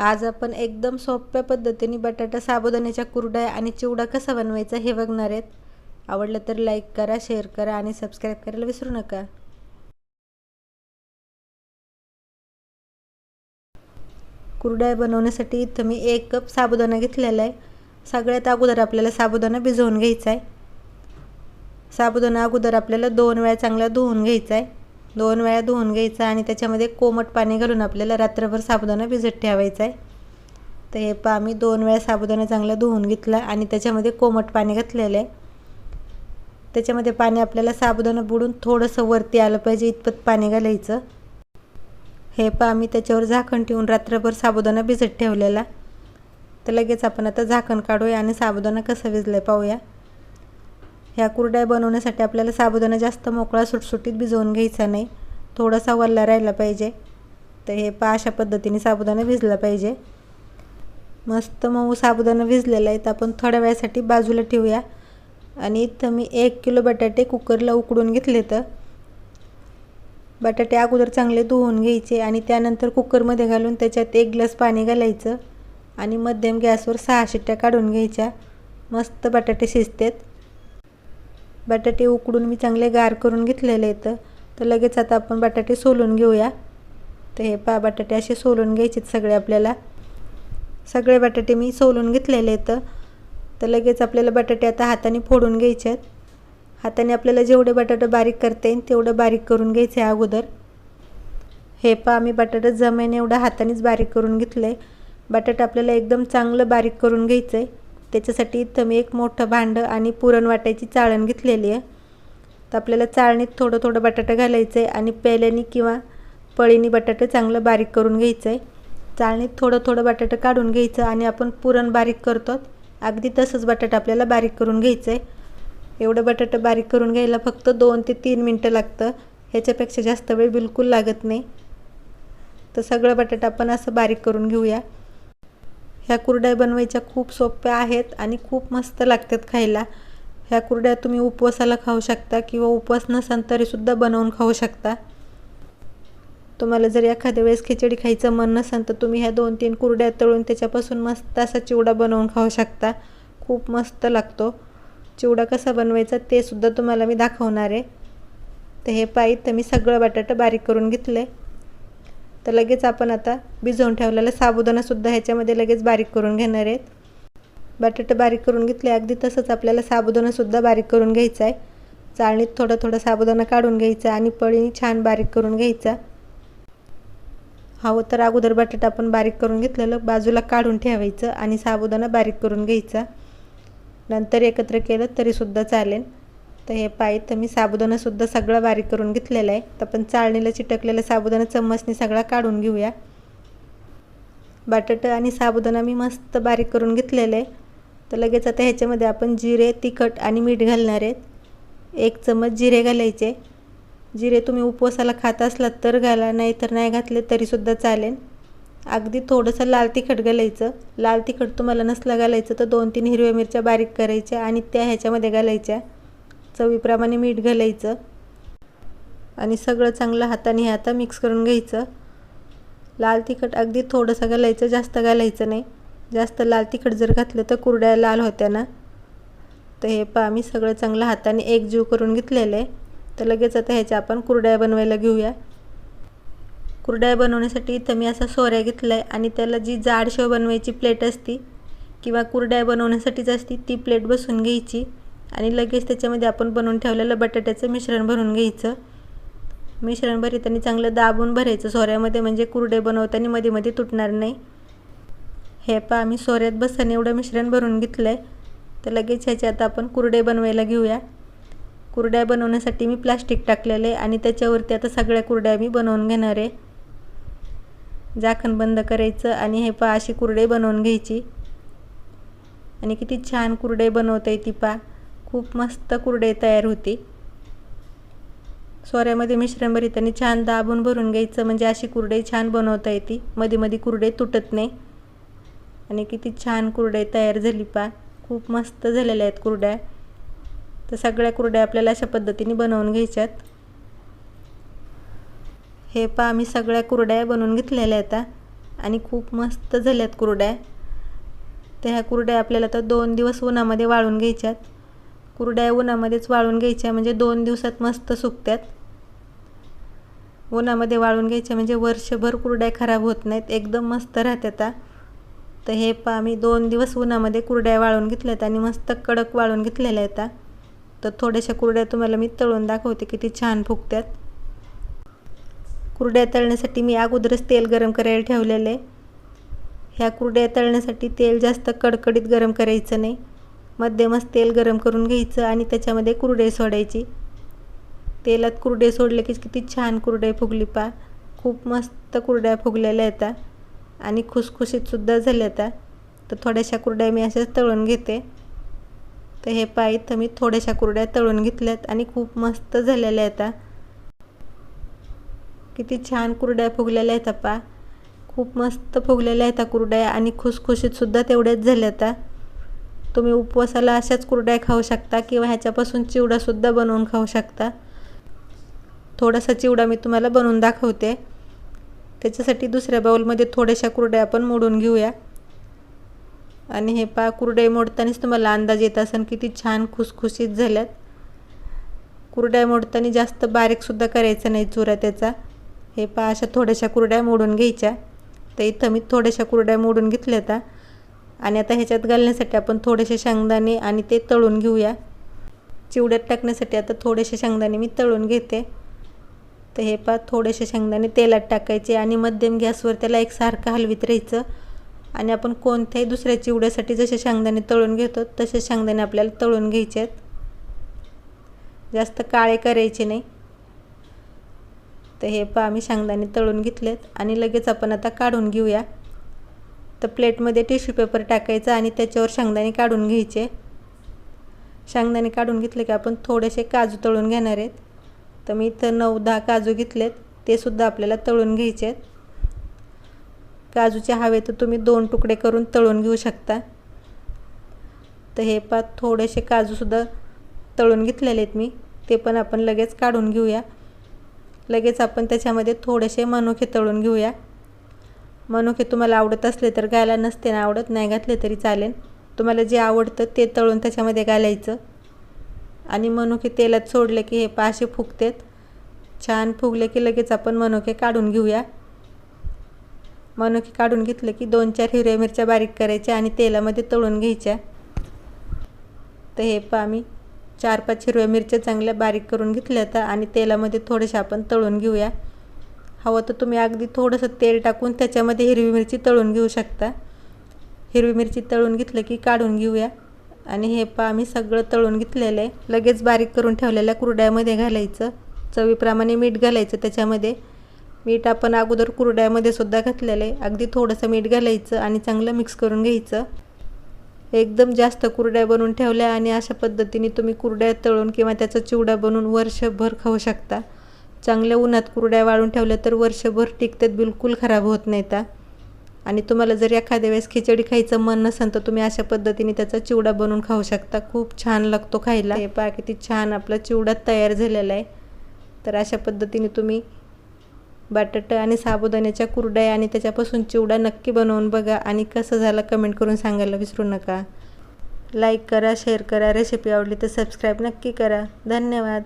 आज आपण एकदम सोप्या पद्धतीने बटाटा साबुदाण्याच्या कुरड्या आणि चिवडा कसा बनवायचा हे बघणार आहेत. आवडलं तर लाईक करा शेअर करा आणि सबस्क्राईब करायला विसरू नका. कुरड्या बनवण्यासाठी इथं मी एक कप साबुदाणा घेतलेला आहे. सगळ्यात अगोदर आपल्याला साबुदाणा भिजवून घ्यायचा आहे. साबुदाणा अगोदर आपल्याला दोन वेळा चांगला धुवून घ्यायचा आहे. दोन वेळा धुवून घ्यायचा आणि त्याच्यामध्ये कोमट पाणी घालून आपल्याला रात्रभर साबुदाणा भिजत ठेवायचा आहे. तर हे पा आम्ही दोन वेळा साबुदाणा चांगला धुवून घेतला आणि त्याच्यामध्ये कोमट पाणी घातलेलं आहे. त्याच्यामध्ये पाणी आपल्याला साबुदाणा बुडून थोडंसं वरती आलं पाहिजे इतपत पाणी घालायचं. हे पा आम्ही त्याच्यावर झाकण ठेवून रात्रभर साबुदाणा भिजत ठेवलेला. तर लगेच आपण आता झाकण काढूया आणि साबुदाणा कसं भिजलं आहे पाहूया. ह्या कुरड्या बनवण्यासाठी आपल्याला साबुदाणा जास्त मोकळा सुटसुटीत भिजवून घ्यायचा नाही. थोडासा वल्ला राहिला पाहिजे. तर हे पा अशा पद्धतीने साबुदाणा भिजला पाहिजे. मस्त मऊ साबुदाणा भिजलेला आहे. तर आपण थोड्या वेळासाठी बाजूला ठेवूया. आणि इथं मी एक किलो बटाटे कुकरला उकडून घेतले तर बटाटे अगोदर चांगले धुवून घ्यायचे आणि त्यानंतर कुकरमध्ये घालून त्याच्यात एक ग्लास पाणी घालायचं. आणि मध्यम गॅसवर सहा शिट्ट्या काढून घ्यायच्या. मस्त बटाटे शिजतात. बटाटे उकडून मी चांगले गार करून घेतलेले आहेत. तर लगेच आता आपण बटाटे सोलून घेऊया. तर हे पा बटाटे असे सोलून घ्यायचेत सगळे आपल्याला. सगळे बटाटे मी सोलून घेतलेले आहेत. तर लगेच आपल्याला बटाटे आता हाताने फोडून घ्यायचे आहेत हाताने आपल्याला जेवढे बटाटे बारीक करता येईल तेवढं बारीक करून घ्यायचे अगोदर. हे पा मी बटाटा जमेन एवढं हातानेच बारीक करून घेतलं आहे बटाटा आपल्याला एकदम चांगलं बारीक करून घ्यायचं आहे त्याच्यासाठी इथं मी एक मोठं भांडं आणि पुरण वाटायची चाळण घेतलेली आहे. तर आपल्याला चाळणीत थोडं थोडं बटाटा घालायचं आहे आणि पेल्याने किंवा पळीने बटाटे चांगलं बारीक करून घ्यायचं आहे चाळणीत थोडं थोडं बटाटा काढून घ्यायचं आणि आपण पुरण बारीक करतो. अगदी तसंच बटाटा आपल्याला बारीक करून घ्यायचं आहे एवढं बटाटा बारीक करून घ्यायला फक्त दोन ते तीन मिनटं लागतं. ह्याच्यापेक्षा जास्त वेळ बिलकुल लागत नाही. तर सगळं बटाटा आपण असं बारीक करून घेऊया. ह्या कुरड्या बनवायच्या खूप सोप्या आहेत आणि खूप मस्त लागतात खायला. ह्या कुरड्या तुम्ही उपवासाला खाऊ शकता किंवा उपवास नसाल तरीसुद्धा बनवून खाऊ शकता. तुम्हाला जर एखाद्या वेळेस खिचडी खायचं मन नसेल तर तुम्ही ह्या दोन तीन कुरड्या तळून त्याच्यापासून मस्त असा चिवडा बनवून खाऊ शकता. खूप मस्त लागतो. चिवडा कसा बनवायचा ते सुद्धा तुम्हाला मी दाखवणार आहे. तर हे पायी तर मी सगळं बटाटा बारीक करून घेतलं आहे तर लगेच आपण आता भिजवून ठेवलेला साबुदाणासुद्धा ह्याच्यामध्ये लगेच बारीक करून घेणार आहेत. बटाटे बारीक करून घेतले अगदी तसंच आपल्याला साबुदाणासुद्धा बारीक करून घ्यायचा आहे. चाळणीत थोडा थोडा साबुदाणा काढून घ्यायचा आणि पळीने छान बारीक करून घ्यायचा. हवं तर अगोदर बटाटा आपण बारीक करून घेतलेलं बाजूला काढून ठेवायचं आणि साबुदाणा बारीक करून घ्यायचा. नंतर एकत्र केलं तरीसुद्धा चालेल. तर हे पाय तर मी साबुदाणासुद्धा सगळं बारीक करून घेतलेलं आहे. तर आपण चाळणीला चिटकलेला साबुदाणा चम्मचने सगळा काढून घेऊया. बटाटा आणि साबुदाणा मी मस्त बारीक करून घेतलेलं आहे. तर लगेच आता ह्याच्यामध्ये आपण जिरे तिखट आणि मीठ घालणार आहेत. एक चम्मच जिरे घालायचे. जिरे तुम्ही उपवासाला खात असलात तर घाला नाही तर नाही घातले तरीसुद्धा चालेल. अगदी थोडंसं लाल तिखट घालायचं. लाल तिखट तुम्हाला नसलं घालायचं तर दोन तीन हिरव्या मिरच्या बारीक करायच्या आणि त्या ह्याच्यामध्ये घालायच्या. चवीप्रमाणे मीठ घालायचं. आणि सगळं चांगलं हाताने हे आता मिक्स करून घ्यायचं. लाल तिखट अगदी थोडंसं घालायचं जास्त घालायचं नाही. जास्त लाल तिखट जर घातलं तर कुरड्या लाल होत्या ना. तर हे पा मी सगळं चांगलं हाताने एकजीव करून घेतलेलं आहे. तर लगेच आता ह्याच्या आपण कुरड्या बनवायला घेऊया. कुरड्या बनवण्यासाठी इथं मी असा सोऱ्या घेतला आहे आणि त्याला जी जाडशेव बनवायची प्लेट असती किंवा कुरड्या बनवण्यासाठीच असती ती प्लेट बसून घ्यायची. आणि लगेच त्याच्यामध्ये आपण बनवून ठेवलेलं बटाट्याचं मिश्रण भरून घ्यायचं. मिश्रण भरताना चांगलं दाबून भरायचं. सोऱ्यामध्ये म्हणजे कुरडे बनवताना मध्ये मध्ये तुटणार नाही. हे पा आम्ही सोऱ्यात बसताना एवढं मिश्रण भरून घेतलं आहे तर लगेच ह्याच्यात आपण कुरडे बनवायला घेऊया. कुरड्या बनवण्यासाठी मी प्लास्टिक टाकलेलं आहे आणि त्याच्यावरती आता सगळ्या कुरड्या मी बनवून घेणार आहे. झाकण बंद करायचं आणि हे पा अशी कुरडे बनवून घ्यायची. आणि किती छान कुरडे बनवता येते पा खूप मस्त कुरडे तयार होती. सोऱ्यामध्ये मिश्रण भरीत छान दाबून भरून घ्यायचं म्हणजे अशी कुरडे छान बनवता येते. मध्ये मध्ये कुरडे तुटत नाही. आणि किती छान कुरडे तयार झाली पा खूप मस्त झालेल्या आहेत कुरड्या. तर सगळ्या कुरड्या आपल्याला अशा पद्धतीने बनवून घ्यायच्यात. हे पा आम्ही सगळ्या कुरड्या बनवून घेतलेल्या आता. आणि खूप मस्त झाल्यात कुरड्या. तर ह्या कुरड्या आपल्याला तर दोन दिवस उन्हामध्ये वाळून घ्यायच्यात. कुरड्या उन्हामध्येच वाळून घ्यायच्या म्हणजे दोन दिवसात मस्त सुकत्यात. उन्हामध्ये वाळून घ्यायच्या म्हणजे वर्षभर कुरड्या खराब होत नाहीत एकदम मस्त राहतात तर हे पा मी दोन दिवस उन्हामध्ये कुरड्या वाळून घेतल्यात आणि मस्त कडक वाळून घेतलेल्या आहेत तर थोड्याशा कुरड्या तुम्हाला मी तळून दाखवते किती छान फुगत्यात. कुरड्या तळण्यासाठी मी अगोदरच तेल गरम करायला ठेवलेलं आहे. ह्या कुरड्या तळण्यासाठी तेल जास्त कडकडीत गरम करायचं नाही. मध्यमच तेल गरम करून घ्यायचं आणि त्याच्यामध्ये कुरडे सोडायची. तेलात कुरडे सोडले की किती छान कुरडे फुगली पा खूप मस्त कुरड्या फुगलेल्या येतात आणि खुसखुशीतसुद्धा झाल्या आता तर थोड्याशा कुरड्या मी अशाच तळून घेते. तर हे पाय इथं मी थोड्याशा कुरड्या तळून घेतल्यात आणि खूप मस्त झालेल्या येतात किती छान कुरड्या फुगलेल्या आहेत पा खूप मस्त फुगलेल्या आहेत कुरड्या आणि खुसखुशीतसुद्धा तेवढ्याच झाल्या आता तुम्ही उपवासाला अशाच कुरड्या खाऊ शकता किंवा ह्याच्यापासून चिवडासुद्धा बनवून खाऊ शकता. थोडासा चिवडा मी तुम्हाला बनवून दाखवते. त्याच्यासाठी दुसऱ्या बाऊलमध्ये थोड्याशा कुरड्या आपण मोडून घेऊया. आणि हे पा कुरडे मोडतानाच तुम्हाला अंदाज येत असेल किती छान खुसखुशीत झाल्यात. कुरड्या मोडताना जास्त बारीकसुद्धा करायचं नाही चुरा त्याचा. हे पा अशा थोड्याशा कुरड्या मोडून घ्यायच्या. तर इथं मी थोड्याशा कुरड्या मोडून घेतल्या आता आणि आता ह्याच्यात घालण्यासाठी आपण थोडेसे शेंगदाणे आणि ते तळून घेऊया. चिवड्यात टाकण्यासाठी आता थोडेसे शेंगदाणे मी तळून घेते. तर हे पा थोडेसे शेंगदाणे तेलात टाकायचे आणि मध्यम गॅसवर त्याला एकसारखं हलवीत राहायचं. आणि आपण कोणत्याही दुसऱ्या चिवड्यासाठी जसे शेंगदाणे तळून घेतो तसे शेंगदाणे आपल्याला तळून घ्यायचे आहेत. जास्त काळे करायचे नाही. तर हे पा आम्ही शेंगदाणे तळून घेतलेत आणि लगेच आपण आता काढून घेऊया. तर प्लेटमध्ये टिश्यू पेपर टाकायचा आणि त्याच्यावर शेंगदाणे काढून घ्यायचे. शेंगदाणे काढून घेतले की आपण थोडेसे काजू तळून घेणार आहेत. तर मी इथं नऊ दहा काजू घेतलेत. ते सुद्धा आपल्याला तळून घ्यायचे आहेत. काजूचे हवे तर तुम्ही दोन तुकडे करून तळून घेऊ शकता. तर हे पा थोडेसे काजूसुद्धा तळून घेतलेले आहेत मी. ते पण आपण लगेच काढून घेऊया. लगेच आपण त्याच्यामध्ये थोडेसे मनुके तळून घेऊया. मनुके तुम्हाला आवडत असले तर गायला नसते ना आवडत नाही घातले तरी चालेल. तुम्हाला जे आवडतं ते तळून त्याच्यामध्ये घालायचं. आणि मनुके तेलात सोडले की हे पाशे फुगतेत. छान फुगले की लगेच आपण मनुके काढून घेऊया. मनुके काढून घेतले की दोन चार हिरव्या मिरच्या बारीक करायच्या आणि तेलामध्ये तळून घ्यायच्या. तर हे पा आम्ही चार पाच हिरव्या मिरच्या चांगल्या बारीक करून घेतल्या तर आणि तेलामध्ये थोडेसे आपण तळून घेऊया. हवं तर तुम्ही अगदी थोडंसं तेल टाकून त्याच्यामध्ये हिरवी मिरची तळून घेऊ शकता. हिरवी मिरची तळून घेतलं की काढून घेऊया. आणि हे पा आम्ही सगळं तळून घेतलेलं आहे. लगेच बारीक करून ठेवलेल्या कुरड्यामध्ये घालायचं. चवीप्रमाणे मीठ घालायचं त्याच्यामध्ये. मीठ आपण अगोदर कुरड्यामध्ये सुद्धा घातलेलं आहे. अगदी थोडंसं मीठ घालायचं आणि चांगलं मिक्स करून घ्यायचं. एकदम जास्त कुरड्या बनवून ठेवल्या आणि अशा पद्धतीने तुम्ही कुरड्या तळून किंवा त्याचा चिवडा बनवून वर्षभर खाऊ शकता. चांगल्या उन्हात कुरड्या वाळून ठेवल्या तर वर्षभर टिकतात बिलकुल खराब होत नाहीत आणि तुम्हाला जर एखाद्या वेळेस खिचडी खायचं मन नसेल तर तुम्ही अशा पद्धतीने त्याचा चिवडा बनवून खाऊ शकता. खूप छान लागतो खायला. हे पहा किती छान आपला चिवडा तयार झालेला आहे. तर अशा पद्धतीने तुम्ही बटाटा आणि साबुदाण्याच्या कुरड्या आणि त्याच्यापासून चिवडा नक्की बनवून बघा. आणि कसं झालं कमेंट करून सांगायला विसरू नका. लाईक करा शेअर करा रेसिपी आवडली तर सबस्क्राईब नक्की करा. धन्यवाद.